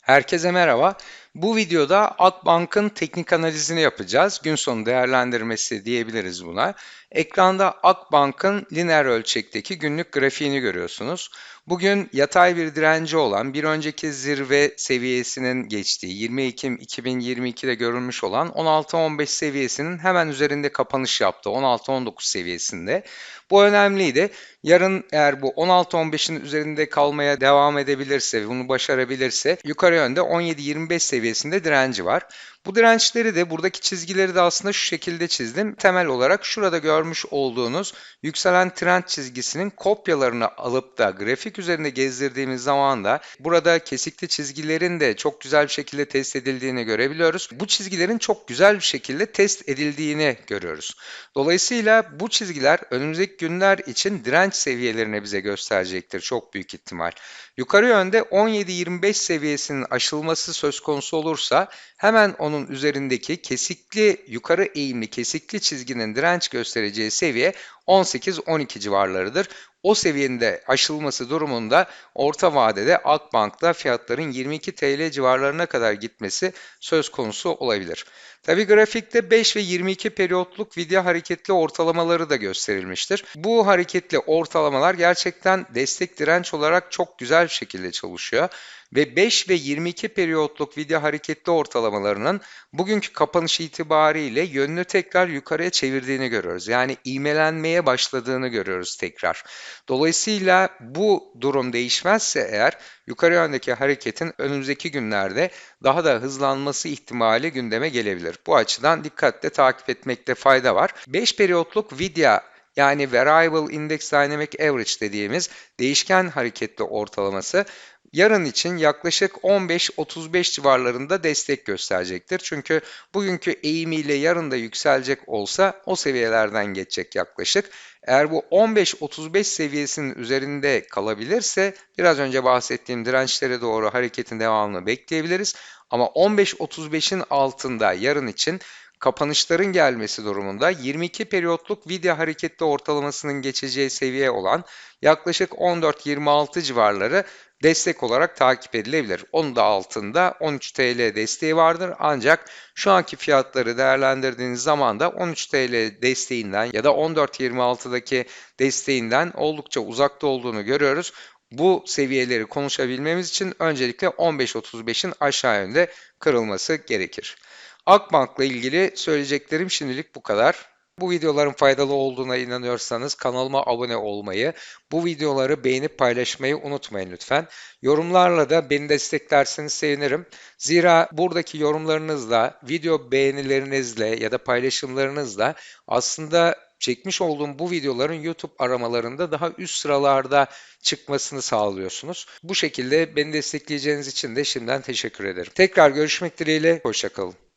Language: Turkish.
Herkese merhaba. Bu videoda Akbank'ın teknik analizini yapacağız. Gün sonu değerlendirmesi diyebiliriz buna. Ekranda Akbank'ın lineer ölçekteki günlük grafiğini görüyorsunuz. Bugün yatay bir direnci olan bir önceki zirve seviyesinin geçtiği 20 Ekim 2022'de görülmüş olan 16-15 seviyesinin hemen üzerinde kapanış yaptı. 16-19 seviyesinde. Bu önemliydi. Yarın eğer bu 16-15'in üzerinde kalmaya devam edebilirse bunu başarabilirse yukarı yönde 17-25 seviyesinde direnci var. Bu dirençleri de buradaki çizgileri de aslında şu şekilde çizdim. Temel olarak şurada görmüş olduğunuz yükselen trend çizgisinin kopyalarını alıp da grafik üzerinde gezdirdiğimiz zaman da burada kesikli çizgilerin de çok güzel bir şekilde test edildiğini görebiliyoruz. Bu çizgilerin çok güzel bir şekilde test edildiğini görüyoruz. Dolayısıyla bu çizgiler önümüzdeki günler için direnç seviyelerine bize gösterecektir çok büyük ihtimal. Yukarı yönde 17-25 seviyesinin aşılması söz konusu olursa hemen onun üzerindeki kesikli yukarı eğimli kesikli çizginin direnç göstereceği seviye 18-12 civarlarıdır. O seviyenin de aşılması durumunda orta vadede Akbank'ta fiyatların 22 TL civarlarına kadar gitmesi söz konusu olabilir. Tabi grafikte 5 ve 22 periyotluk video hareketli ortalamaları da gösterilmiştir. Bu hareketli ortalamalar gerçekten destek direnç olarak çok güzel bir şekilde çalışıyor ve 5 ve 22 periyotluk video hareketli ortalamalarının bugünkü kapanış itibariyle yönünü tekrar yukarıya çevirdiğini görüyoruz. Yani ivmelenmeye başladığını görüyoruz tekrar. Dolayısıyla bu durum değişmezse eğer yukarı yöndeki hareketin önümüzdeki günlerde daha da hızlanması ihtimali gündeme gelebilir. Bu açıdan dikkatle takip etmekte fayda var. 5 periyotluk video yani Variable Index Dynamic Average dediğimiz değişken hareketli ortalaması yarın için yaklaşık 15-35 civarlarında destek gösterecektir. Çünkü bugünkü eğimiyle yarın da yükselecek olsa o seviyelerden geçecek yaklaşık. Eğer bu 15-35 seviyesinin üzerinde kalabilirse biraz önce bahsettiğim dirençlere doğru hareketin devamını bekleyebiliriz. Ama 15-35'in altında yarın için kapanışların gelmesi durumunda 22 periyotluk video hareketli ortalamasının geçeceği seviye olan yaklaşık 14-26 civarları destek olarak takip edilebilir. Onun da altında 13 TL desteği vardır ancak şu anki fiyatları değerlendirdiğiniz zaman da 13 TL desteğinden ya da 14.26'daki desteğinden oldukça uzakta olduğunu görüyoruz. Bu seviyeleri konuşabilmemiz için öncelikle 15.35'in aşağı yönde kırılması gerekir. Akbank'la ilgili söyleyeceklerim şimdilik bu kadar. Bu videoların faydalı olduğuna inanıyorsanız kanalıma abone olmayı, bu videoları beğenip paylaşmayı unutmayın lütfen. Yorumlarla da beni desteklerseniz sevinirim. Zira buradaki yorumlarınızla, video beğenilerinizle ya da paylaşımlarınızla aslında çekmiş olduğum bu videoların YouTube aramalarında daha üst sıralarda çıkmasını sağlıyorsunuz. Bu şekilde beni destekleyeceğiniz için de şimdiden teşekkür ederim. Tekrar görüşmek dileğiyle, hoşçakalın.